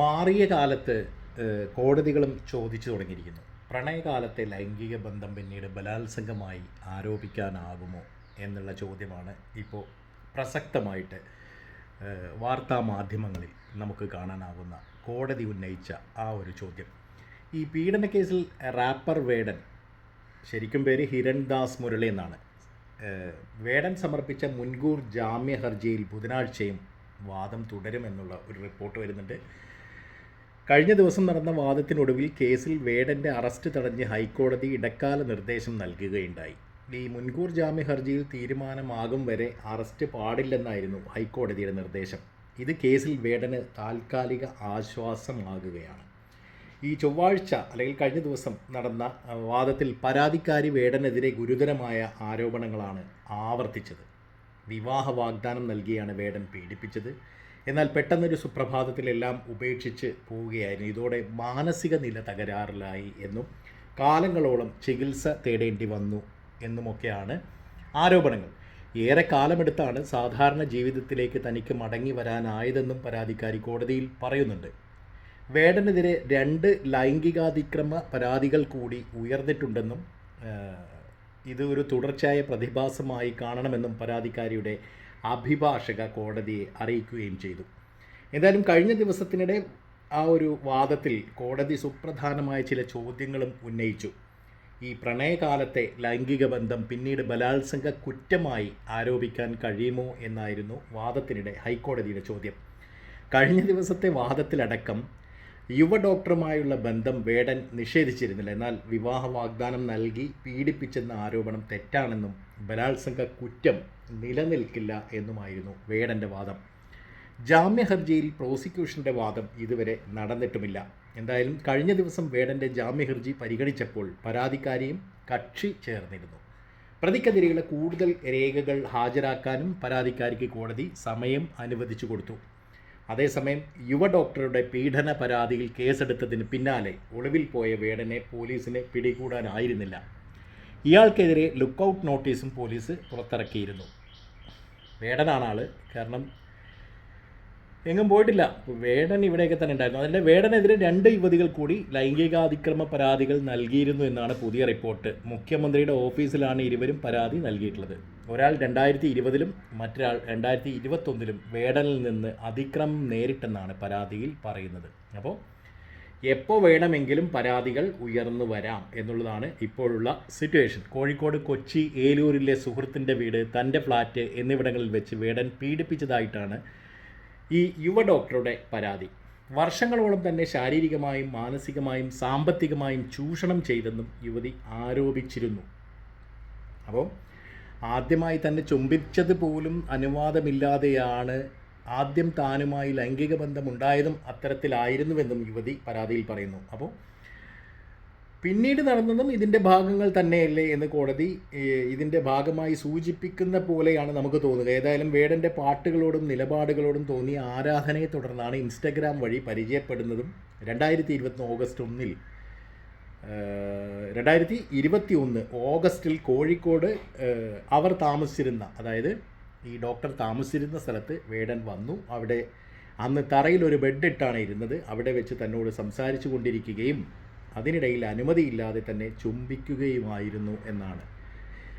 മാറിയ കാലത്ത് കോടതികളും ചോദിച്ചു തുടങ്ങിയിരിക്കുന്നു. പ്രണയകാലത്തെ ലൈംഗിക ബന്ധം പിന്നീട് ബലാത്സംഗമായി ആരോപിക്കാനാകുമോ എന്നുള്ള ചോദ്യമാണ് ഇപ്പോൾ പ്രസക്തമായിട്ട് വാർത്താ മാധ്യമങ്ങളിൽ നമുക്ക് കാണാനാകുന്ന കോടതി ഉന്നയിച്ച ആ ഒരു ചോദ്യം. ഈ പീഡന കേസിൽ റാപ്പർ വേടൻ ശരിക്കും പേര് ഹിരൺദാസ് മുരളി എന്നാണ്. വേടൻ സമർപ്പിച്ച മുൻകൂർ ജാമ്യ ഹർജിയിൽ ബുധനാഴ്ചയും വാദം തുടരുമെന്നുള്ള ഒരു റിപ്പോർട്ട് വരുന്നുണ്ട്. കഴിഞ്ഞ ദിവസം നടന്ന വാദത്തിനൊടുവിൽ കേസിൽ വേടന്റെ അറസ്റ്റ് തടഞ്ഞ് ഹൈക്കോടതി ഇടക്കാല നിർദ്ദേശം നൽകുകയുണ്ടായി. ഈ മുൻകൂർ ജാമ്യ ഹർജിയിൽ തീരുമാനമാകും വരെ അറസ്റ്റ് പാടില്ലെന്നായിരുന്നു ഹൈക്കോടതിയുടെ നിർദ്ദേശം. ഇത് കേസിൽ വേടന് താൽക്കാലിക ആശ്വാസമാകുകയാണ്. ഈ ചൊവ്വാഴ്ച അല്ലെങ്കിൽ കഴിഞ്ഞ ദിവസം നടന്ന വാദത്തിൽ പരാതിക്കാരി വേടനെതിരെ ഗുരുതരമായ ആരോപണങ്ങളാണ് ആവർത്തിച്ചത്. വിവാഹ വാഗ്ദാനം നൽകിയാണ് വേടൻ പീഡിപ്പിച്ചത്. എന്നാൽ പെട്ടെന്നൊരു സുപ്രഭാതത്തിലെല്ലാം ഉപേക്ഷിച്ച് പോവുകയായിരുന്നു. ഇതോടെ മാനസിക നില തകരാറിലായി എന്നും കാലങ്ങളോളം ചികിത്സ തേടേണ്ടി വന്നു എന്നുമൊക്കെയാണ് ആരോപണങ്ങൾ. ഏറെ കാലമെടുത്താണ് സാധാരണ ജീവിതത്തിലേക്ക് തനിക്ക് മടങ്ങി വരാനായതെന്നും പരാതിക്കാരി കോടതിയിൽ പറയുന്നുണ്ട്. വേടനെതിരെ രണ്ട് ലൈംഗികാതിക്രമ പരാതികൾ കൂടി ഉയർന്നിട്ടുണ്ടെന്നും ഇത് ഒരു തുടർച്ചയായ പ്രതിഭാസമായി കാണണമെന്നും പരാതിക്കാരിയുടെ അഭിഭാഷക കോടതിയെ അറിയിക്കുകയും ചെയ്തു. എന്തായാലും കഴിഞ്ഞ ദിവസത്തിനിടെ ആ ഒരു വാദത്തിൽ കോടതി സുപ്രധാനമായ ചില ചോദ്യങ്ങളും ഉന്നയിച്ചു. ഈ പ്രണയകാലത്തെ ലൈംഗിക ബന്ധം പിന്നീട് ബലാത്സംഗ കുറ്റമായി ആരോപിക്കാൻ കഴിയുമോ എന്നായിരുന്നു വാദത്തിനിടെ ഹൈക്കോടതിയുടെ ചോദ്യം. കഴിഞ്ഞ ദിവസത്തെ വാദത്തിലടക്കം യുവ ഡോക്ടറുമായുള്ള ബന്ധം വേടൻ നിഷേധിച്ചിരുന്നില്ല. എന്നാൽ വിവാഹ വാഗ്ദാനം നൽകി പീഡിപ്പിച്ചെന്ന ആരോപണം തെറ്റാണെന്നും ബലാത്സംഗ കുറ്റം നിലനിൽക്കില്ല എന്നുമായിരുന്നു വേടന്റെ വാദം. ജാമ്യ ഹർജിയിൽ പ്രോസിക്യൂഷന്റെ വാദം ഇതുവരെ നടന്നിട്ടുമില്ല. എന്തായാലും കഴിഞ്ഞ ദിവസം വേടന്റെ ജാമ്യ ഹർജി പരിഗണിച്ചപ്പോൾ പരാതിക്കാരിയും കക്ഷി ചേർന്നിരുന്നു. പ്രതിക്കെതിരെയുള്ള കൂടുതൽ രേഖകൾ ഹാജരാക്കാനും പരാതിക്കാരിക്ക് കോടതി സമയം അനുവദിച്ചു കൊടുത്തു. അതേസമയം യുവ ഡോക്ടറുടെ പീഡന പരാതിയിൽ കേസെടുത്തതിന് പിന്നാലെ ഒളിവിൽ പോയ വേടനെ പോലീസിന് പിടികൂടാനായിരുന്നില്ല. ഇയാൾക്കെതിരെ ലുക്കൗട്ട് നോട്ടീസും പോലീസ് പുറത്തിറക്കിയിരുന്നു. വേടനാണ് ആൾ. കാരണം എങ്ങും പോയിട്ടില്ല. വേടൻ ഇവിടെയൊക്കെ തന്നെ ഉണ്ടായിരുന്നു. അതിന്റെ വേടനെതിരെ രണ്ട് യുവതികൾ കൂടി ലൈംഗികാതിക്രമ പരാതികൾ നൽകിയിരുന്നു എന്നാണ് പുതിയ റിപ്പോർട്ട്. മുഖ്യമന്ത്രിയുടെ ഓഫീസിലാണ് ഇരുവരും പരാതി നൽകിയിട്ടുള്ളത്. ഒരാൾ രണ്ടായിരത്തി ഇരുപതിലും മറ്റൊരാൾ രണ്ടായിരത്തി ഇരുപത്തൊന്നിലും വേടനിൽ നിന്ന് അതിക്രമം നേരിട്ടെന്നാണ് പരാതിയിൽ പറയുന്നത്. അപ്പോൾ എപ്പോൾ വേണമെങ്കിലും പരാതികൾ ഉയർന്നു വരാം എന്നുള്ളതാണ് ഇപ്പോഴുള്ള സിറ്റുവേഷൻ. കോഴിക്കോട് കൊച്ചി ഏലൂരിലെ സുഹൃത്തിന്റെ വീട് തന്റെ ഫ്ലാറ്റ് എന്നിവിടങ്ങളിൽ വെച്ച് വേടൻ പീഡിപ്പിച്ചതായിട്ടാണ് ഈ യുവ ഡോക്ടറുടെ പരാതി. വർഷങ്ങളോളം തന്നെ ശാരീരികമായും മാനസികമായും സാമ്പത്തികമായും ചൂഷണം ചെയ്തെന്നും യുവതി ആരോപിച്ചിരുന്നു. അപ്പോൾ ആദ്യമായി തന്നെ ചുംബിച്ചത് പോലും അനുവാദമില്ലാതെയാണ് ആദ്യം താനുമായി ലൈംഗിക ബന്ധമുണ്ടായതും അത്തരത്തിലായിരുന്നുവെന്നും യുവതി പരാതിയിൽ പറയുന്നു. അപ്പോൾ പിന്നീട് നടന്നതും ഇതിന്റെ ഭാഗങ്ങൾ തന്നെയല്ലേ എന്ന് കോടതി ഇതിന്റെ ഭാഗമായി സൂചിപ്പിക്കുന്ന പോലെയാണ് നമുക്ക് തോന്നുക. ഏതായാലും വേടന്റെ പാട്ടുകളോടും നിലപാടുകളോടും തോന്നിയ ആരാധനയെ തുടർന്നാണ് ഇൻസ്റ്റഗ്രാം വഴി പരിചയപ്പെടുന്നതും രണ്ടായിരത്തി ഇരുപത്തി ഓഗസ്റ്റ് ഒന്നിൽ രണ്ടായിരത്തി ഇരുപത്തി ഒന്ന് ഓഗസ്റ്റിൽ കോഴിക്കോട് അവർ താമസിച്ചിരുന്ന അതായത് ഈ ഡോക്ടർ താമസിച്ചിരുന്ന സ്ഥലത്ത് വേടൻ വന്നു. അവിടെ അന്ന് തറയിൽ ഒരു ബെഡ് ഇട്ടാണ് ഇരുന്നത്. അവിടെ വെച്ച് തന്നോട് സംസാരിച്ചു കൊണ്ടിരിക്കുകയും അതിനിടയിൽ അനുമതിയില്ലാതെ തന്നെ ചുംബിക്കുകയുമായിരുന്നു എന്നാണ്.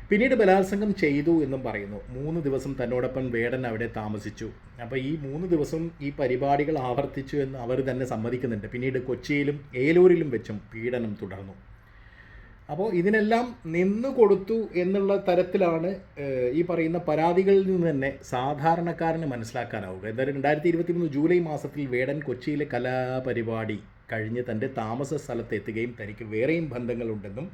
പിന്നീട് ബലാത്സംഗം ചെയ്തു എന്നും പറയുന്നു. മൂന്ന് ദിവസം തന്നോടൊപ്പം വേടൻ അവിടെ താമസിച്ചു. അപ്പോൾ ഈ മൂന്ന് ദിവസം ഈ പരിപാടികൾ ആവർത്തിച്ചു എന്ന് അവർ തന്നെ സമ്മതിക്കുന്നുണ്ട്. പിന്നീട് കൊച്ചിയിലും ഏലൂരിലും വെച്ചും പീഡനം തുടർന്നു. അപ്പോൾ ഇതിനെല്ലാം നിന്നു കൊടുത്തു എന്നുള്ള തരത്തിലാണ് ഈ പറയുന്ന പരാതികളിൽ നിന്ന് തന്നെ സാധാരണക്കാരന് മനസ്സിലാക്കാനാവുക. എന്തായാലും രണ്ടായിരത്തി ഇരുപത്തി മൂന്ന് ജൂലൈ മാസത്തിൽ വേടൻ കൊച്ചിയിലെ കലാപരിപാടി കഴിഞ്ഞ് തന്റെ താമസ സ്ഥലത്ത് എത്തുകയും തനിക്ക് വേറെയും ബന്ധങ്ങളുണ്ടെന്നും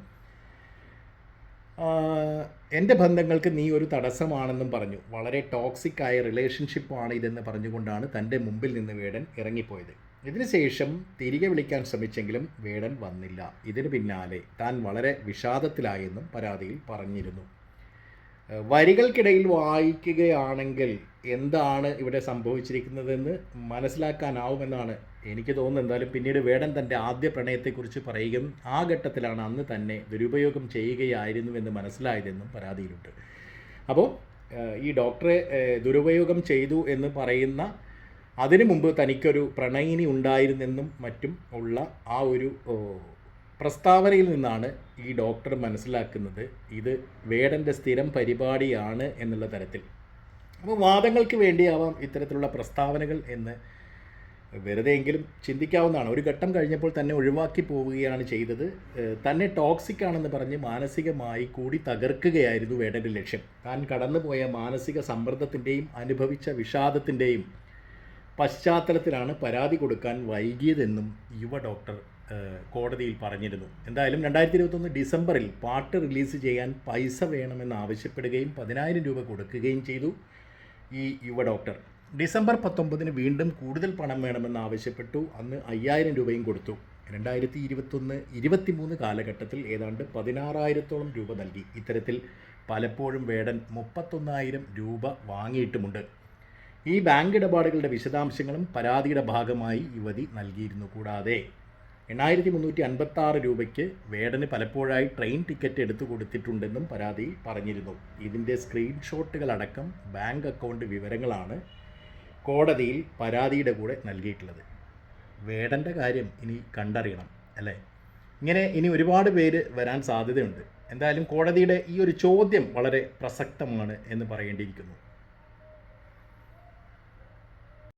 എന്റെ ബന്ധങ്ങൾക്ക് നീ ഒരു തടസ്സമാണെന്നും പറഞ്ഞു. വളരെ ടോക്സിക് ആയ റിലേഷൻഷിപ്പാണ് ഇതെന്ന് പറഞ്ഞുകൊണ്ടാണ് തന്റെ മുമ്പിൽ നിന്ന് വേടൻ ഇറങ്ങിപ്പോയത്. ഇതിനുശേഷം തിരികെ വിളിക്കാൻ ശ്രമിച്ചെങ്കിലും വേടൻ വന്നില്ല. ഇതിന് പിന്നാലെ താൻ വളരെ വിഷാദത്തിലായെന്നും പരാതിയിൽ പറഞ്ഞിരുന്നു. വരികൾക്കിടയിൽ വായിക്കുകയാണെങ്കിൽ എന്താണ് ഇവിടെ സംഭവിച്ചിരിക്കുന്നതെന്ന് മനസ്സിലാക്കാനാവുമെന്നാണ് എനിക്ക് തോന്നുന്നത്. എന്തായാലും പിന്നീട് വേടൻ തന്റെ ആദ്യ പ്രണയത്തെക്കുറിച്ച് പറയുകയും ആ ഘട്ടത്തിലാണ് അന്ന് തന്നെ ദുരുപയോഗം ചെയ്യുകയായിരുന്നുവെന്ന് മനസ്സിലായതെന്നും പരാതിയിലുണ്ട്. അപ്പോൾ ഈ ഡോക്ടറെ ദുരുപയോഗം ചെയ്തു എന്ന് പറയുന്ന അതിനു മുമ്പ് തനിക്കൊരു പ്രണയിനി ഉണ്ടായിരുന്നെന്നും മറ്റും ഉള്ള ആ ഒരു പ്രസ്താവനയിൽ നിന്നാണ് ഈ ഡോക്ടർ മനസ്സിലാക്കുന്നത്. ഇത് വേടന്റെ സ്ഥിരം പരിപാടിയാണ് എന്നുള്ള തരത്തിൽ. അപ്പോൾ വാദങ്ങൾക്ക് വേണ്ടിയാവാം ഇത്തരത്തിലുള്ള പ്രസ്താവനകൾ എന്ന് വെറുതെയെങ്കിലും ചിന്തിക്കാവുന്നതാണ്. ഒരു ഘട്ടം കഴിഞ്ഞപ്പോൾ തന്നെ ഒഴിവാക്കി പോവുകയാണ് ചെയ്തത്. തന്നെ ടോക്സിക് ആണെന്ന് പറഞ്ഞ് മാനസികമായി കൂടി തകർക്കുകയായിരുന്നു വേടന്റെ ലക്ഷ്യം. താൻ കടന്നുപോയ മാനസിക സമ്മർദ്ദത്തിന്റെയും അനുഭവിച്ച വിഷാദത്തിന്റെയും പശ്ചാത്തലത്തിലാണ് പരാതി കൊടുക്കാൻ വൈകിയതെന്നും യുവ ഡോക്ടർ കോടതിയിൽ പറഞ്ഞിരുന്നു. എന്തായാലും രണ്ടായിരത്തി ഇരുപത്തൊന്ന് ഡിസംബറിൽ പാട്ട് റിലീസ് ചെയ്യാൻ പൈസ വേണമെന്ന് ആവശ്യപ്പെടുകയും പതിനായിരം രൂപ കൊടുക്കുകയും ചെയ്തു. ഈ യുവ ഡോക്ടർ. ഡിസംബർ പത്തൊമ്പതിന് വീണ്ടും കൂടുതൽ പണം വേണമെന്ന് ആവശ്യപ്പെട്ടു. അന്ന് അയ്യായിരം രൂപയും കൊടുത്തു. രണ്ടായിരത്തി ഇരുപത്തൊന്ന് ഇരുപത്തിമൂന്ന് കാലഘട്ടത്തിൽ ഏതാണ്ട് പതിനാറായിരത്തോളം രൂപ നൽകി. ഇത്തരത്തിൽ പലപ്പോഴും വേടൻ മുപ്പത്തൊന്നായിരം രൂപ വാങ്ങിയിട്ടുമുണ്ട്. ഈ ബാങ്ക് ഇടപാടുകളുടെ വിശദാംശങ്ങളും പരാതിയുടെ ഭാഗമായി യുവതി നൽകിയിരുന്നു. കൂടാതെ എണ്ണായിരത്തി മുന്നൂറ്റി അൻപത്തി ആറ് രൂപയ്ക്ക് വേടന് പലപ്പോഴായി ട്രെയിൻ ടിക്കറ്റ് എടുത്തു കൊടുത്തിട്ടുണ്ടെന്നും പരാതി പറഞ്ഞിരുന്നു. ഇതിന്റെ സ്ക്രീൻഷോട്ടുകളടക്കം ബാങ്ക് അക്കൗണ്ട് വിവരങ്ങളാണ് കോടതിയിൽ പരാതിയുടെ കൂടെ നൽകിയിട്ടുള്ളത്. വേടന്റെ കാര്യം ഇനി കണ്ടറിയണം അല്ലേ? ഇങ്ങനെ ഇനി ഒരുപാട് പേര് വരാൻ സാധ്യതയുണ്ട്. എന്തായാലും കോടതിയുടെ ഈ ഒരു ചോദ്യം വളരെ പ്രസക്തമാണ് എന്ന് പറയേണ്ടിയിരിക്കുന്നു.